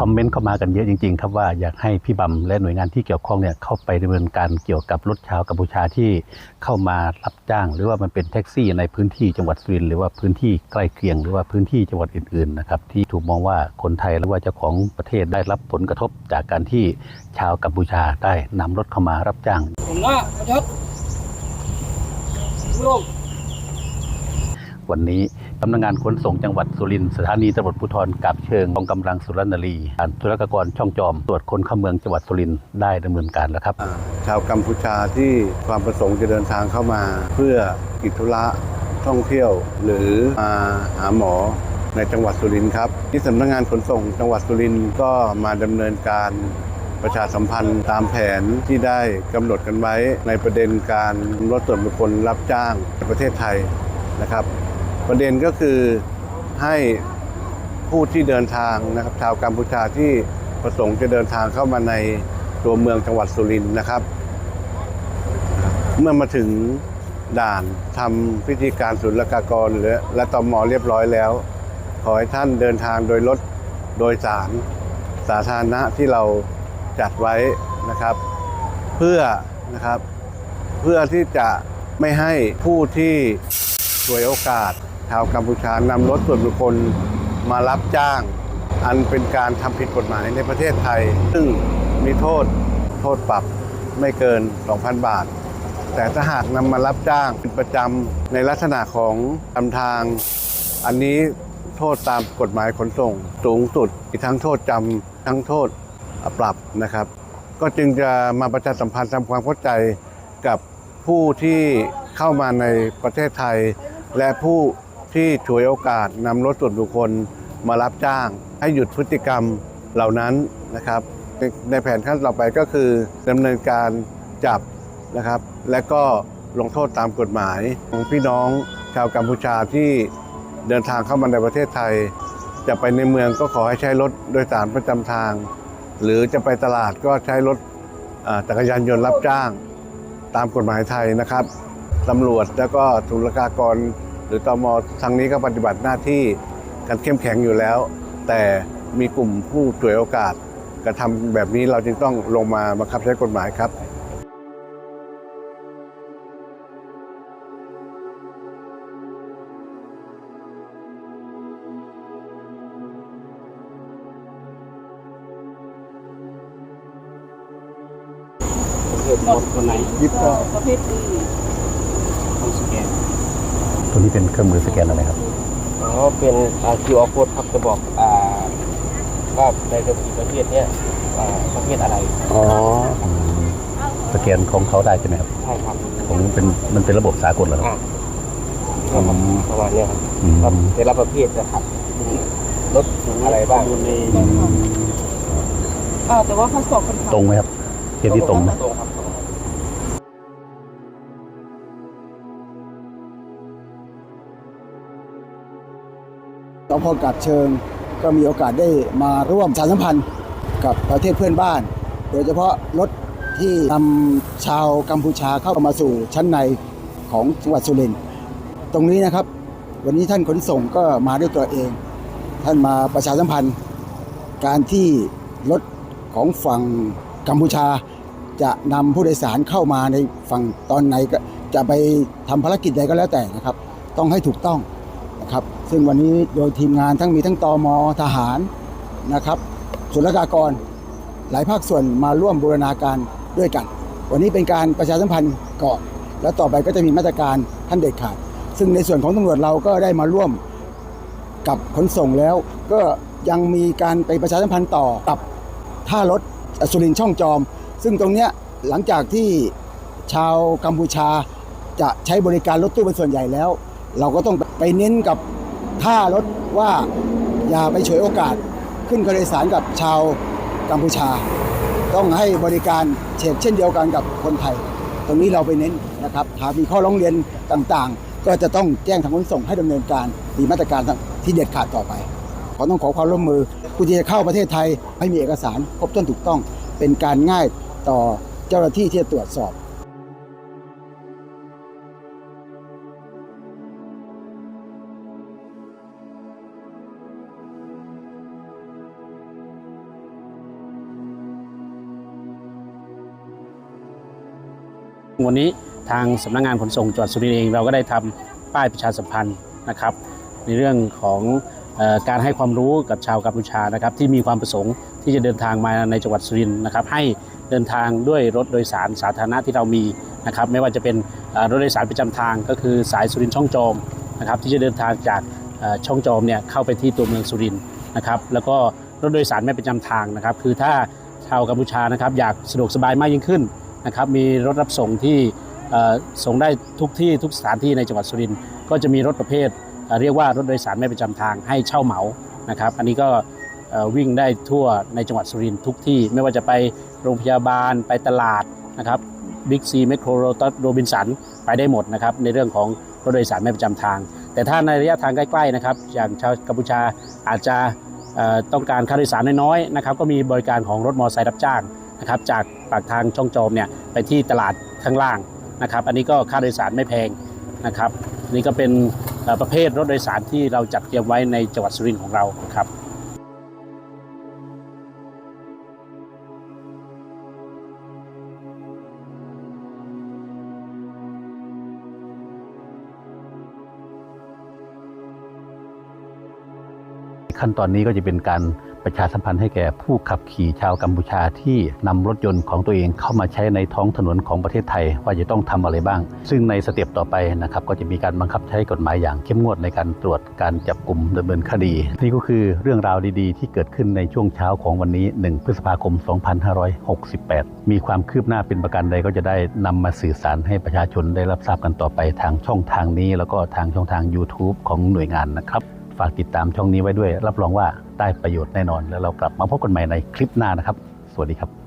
คอมเมนต์เข้ามากันเยอะจริงๆครับว่าอยากให้พี่บำและหน่วยงานที่เกี่ยวข้องเนี่ยเข้าไปดำเนินการเกี่ยวกับรถชาวกัมพูชาที่เข้ามารับจ้าง หรือว่ามันเป็นแท็กซี่ในพื้นที่จังหวัดสุรินทร์หรือว่าพื้นที่ใกล้เคียงหรือว่าพื้นที่จังหวัดอื่นๆนะครับที่ถูกมองว่าคนไทยหรือว่าเจ้าของประเทศได้รับผลกระทบจากการที่ชาวกัมพูชาได้นำรถเข้ามารับจ้างผมว่าประชดผู้ลงวันนี้ สำนักงานขนส่งจังหวัดสุรินทร์สถานีตำรวจภูธรกาบเชิงกองกำลังสุรนารีการธุรกกรช่องจอมตรวจคนเข้าเมืองจังหวัดสุรินทร์ได้ดำเนินการแล้วครับ ชาวกัมพูชาที่ความประสงค์จะเดินทางเข้ามา เพื่อกิจธุระท่องเที่ยว หรือมาหาหมอในจังหวัดสุรินทร์ครับที่สำนักงานขนส่งจังหวัดสุรินทร์ก็มาดำเนินการประชาสัมพันธ์ตามแผนที่ได้กำหนดกันไว้ในประเด็นการรถส่วนบุคคลรับจ้างในประเทศไทยนะครับ ประเด็นก็คือให้ผู้ที่เดินทางนะครับชาวกัมพูชาที่ประสงค์จะเดินทางเข้ามาในตัวเมืองจังหวัดสุรินทร์นะครับ เมื่อมาถึงด่านทำพิธีการศุลกากรหรือและตอมอเรียบร้อยแล้ว ขอให้ท่านเดินทางโดยรถโดยสารสาธารณะที่เราจัดไว้นะครับ เพื่อนะครับ เพื่อที่จะไม่ให้ผู้ที่ฉวยโอกาส ชาวกัมพูชานำรถส่วนบุคคลมารับจ้าง อันเป็นการทำผิดกฎหมายในประเทศไทย ซึ่งมีโทษโทษปรับไม่เกิน 2,000 บาท แต่ถ้าหากนำมารับจ้างเป็นประจำในลักษณะของทำทาง อันนี้โทษตามกฎหมายขนส่ง สูงสุดทั้งโทษจำทั้งโทษปรับนะครับ ก็จึงจะมาประชาสัมพันธ์ทำความเข้าใจกับผู้ที่เข้ามาในประเทศไทย และผู้ ที่ฉวยโอกาสนำรถส่วนบุคคลมารับจ้าง ให้หยุดพฤติกรรมเหล่านั้นนะครับในในแผนขั้นต่อไปก็คือดำเนินการจับนะครับ และก็ลงโทษตามกฎหมายของพี่น้องชาวกัมพูชาที่เดินทางเข้ามาในประเทศไทย จะไปในเมืองก็ขอให้ใช้รถโดยสารประจำทาง หรือจะไปตลาดก็ใช้รถอ่าจักรยานยนต์รับจ้าง ตามกฎหมายไทยนะครับตำรวจแล้วก็ศุลกากร หรือตมทางนี้ก็ปฏิบัติหน้าที่กันเข้มแข็งอยู่แล้ว แต่มีกลุ่มผู้ฉวยโอกาสกระทำแบบนี้เราจึงต้องลงมาบังคับใช้กฎหมายครับประเภทรถคนไหนยิบก็ประเภทดีต้องสแกน ตัวนี้เป็นเครื่องมือสแกนอะไรครับ อ๋อ เป็นอ่า QR code ครับจะบอกอ่าว่าในกระสีประเภทเนี้ยอ่าประเภทอะไร อ๋อสแกนของเขาได้ใช่ไหมครับใช่ครับของเป็นมันเป็นระบบสากลเหรอครับ อ่าครับประมาณเนี้ยครับอืม ครับแต่ละประเภทนะครับรถอะไรบ้างในเออแต่ว่าเขาสอบคนขับตรงไหมครับเทียบที่ตรงไหมตรงครับ สพกับเชิงก็มีโอกาสได้มาร่วมสารสัมพันธ์กับประเทศเพื่อนบ้าน โดยเฉพาะรถที่นำชาวกัมพูชาเข้ามาสู่ชั้นในของจังหวัดสุรินทร์ตรงนี้นะครับ วันนี้ท่านขนส่งก็มาด้วยตัวเอง ท่านมาประชาสัมพันธ์ การที่รถของฝั่งกัมพูชา จะนำผู้โดยสารเข้ามาในฝั่งตอนไหนก็จะไปทำภารกิจใดก็แล้วแต่นะครับ ต้องให้ถูกต้อง ครับ ซึ่งวันนี้โดยทีมงานทั้งมีทั้งตอมทหารนะครับศุลกากร หลายภาคส่วนมาร่วมบูรณาการด้วยกัน วันนี้เป็นการประชาสัมพันธ์ก่อน แล้วต่อไปก็จะมีมาตรการท่านเด็ดขาด ซึ่งในส่วนของตำรวจเราก็ได้มาร่วมกับขนส่งแล้ว ก็ยังมีการไปประชาสัมพันธ์ต่อกับท่ารถสุรินช่องจอม ซึ่งตรงเนี้ยหลังจากที่ชาวกัมพูชาจะใช้บริการรถตู้เป็นส่วนใหญ่แล้ว เราก็ต้องไปเน้นกับท่ารถว่าอย่าไปฉวยโอกาสขึ้นค่าโดสารกับชาวกัมพูชา ต้องให้บริการเชกเช่นเดียวกันกับคนไทย ตรงนี้เราไปเน้นนะครับหากมีข้อร้องเรียนต่างๆ ก็จะต้องแจ้งทางขนส่งให้ดำเนินการมีมาตรการที่เด็ดขาดต่อไป ขอต้องขอความร่วมมือผู้ที่จะเข้าประเทศไทยให้มีเอกสารครบถ้วนถูกต้องเป็นการง่ายต่อเจ้าหน้าที่ที่จะตรวจสอบ วันนี้ทางสำนักงานขนส่งจังหวัดสุรินทร์เองเราก็ได้ทำป้ายประชาสัมพันธ์นะครับ ในเรื่องของออการให้ความรู้กับชาวกัมพูชานะครับที่มีความประสงค์ที่จะเดินทางมาในจังหวัดสุรินทร์นะครับ ให้เดินทางด้วยรถโดยสารสาธารณะที่เรามีนะครับ ไม่ว่าจะเป็นรถโดยสารประจำทางก็คือสายสุรินทร์ช่องจอมนะครับ ที่จะเดินทางจากช่องจอมเนี่ยเข้าไปที่ตัวเมืองสุรินทร์นะครับ แล้วก็รถโดยสารไม่ประจำทางนะครับ คือถ้าชาวกัมพูชานะครับอยากสะดวกสบายมากยิ่งขึ้น นะครับมีรถรับส่งที่ส่งได้ทุกที่ทุกสถานที่ในจังหวัดสุรินทร์ก็จะมีรถประเภท เรียกว่ารถโดยสารไม่ประจำทางให้เช่าเหมานะครับอันนี้ก็วิ่งได้ทั่วในจังหวัดสุรินทร์ทุกที่ ไม่ว่าจะไปโรงพยาบาลไปตลาดนะครับบิ๊กซีแมคโครโรตัสโรบินสันไปได้หมดนะครับในเรื่องของรถโดยสารไม่ประจำทาง แต่ถ้าในระยะทางใกล้ๆนะครับอย่างชาวกัมพูชาอาจจะต้องการค่าโดยสารน้อยๆนะครับก็มีบริการของรถมอเตอร์ไซค์รับจ้าง นะครับจากปากทางช่องจอมเนี่ยไปที่ตลาดข้างล่างนะครับ อันนี้ก็ค่าโดยสารไม่แพงนะครับนี่ก็เป็นประเภทรถโดยสารที่เราจัดเตรียมไว้ในจังหวัดสุรินทร์ของเราครับขั้นตอนนี้ก็จะเป็นการ ประชาสัมพันธ์ให้แก่ผู้ขับขี่ชาวกัมพูชาที่นำรถยนต์ของตัวเองเข้ามาใช้ในท้องถนนของประเทศไทย ว่าจะต้องทำอะไรบ้าง ซึ่งในสเต็ปต่อไปนะครับก็จะมีการบังคับใช้กฎหมายอย่างเข้มงวดในการตรวจการจับกลุ่มดำเนินคดี นี่ก็คือเรื่องราวดีๆ ที่เกิดขึ้นในช่วงเช้าของวันนี้ 1 พฤษภาคม 2568 มีความคืบหน้าเป็นประการใดก็จะได้นำมาสื่อสารให้ประชาชนได้รับทราบกันต่อไปทางช่องทางนี้ แล้วก็ทางช่องทาง YouTube ของหน่วยงานนะครับ ฝากติดตามช่องนี้ไว้ด้วย รับรองว่าได้ประโยชน์แน่นอน แล้วเรากลับมาพบกันใหม่ในคลิปหน้านะครับ สวัสดีครับ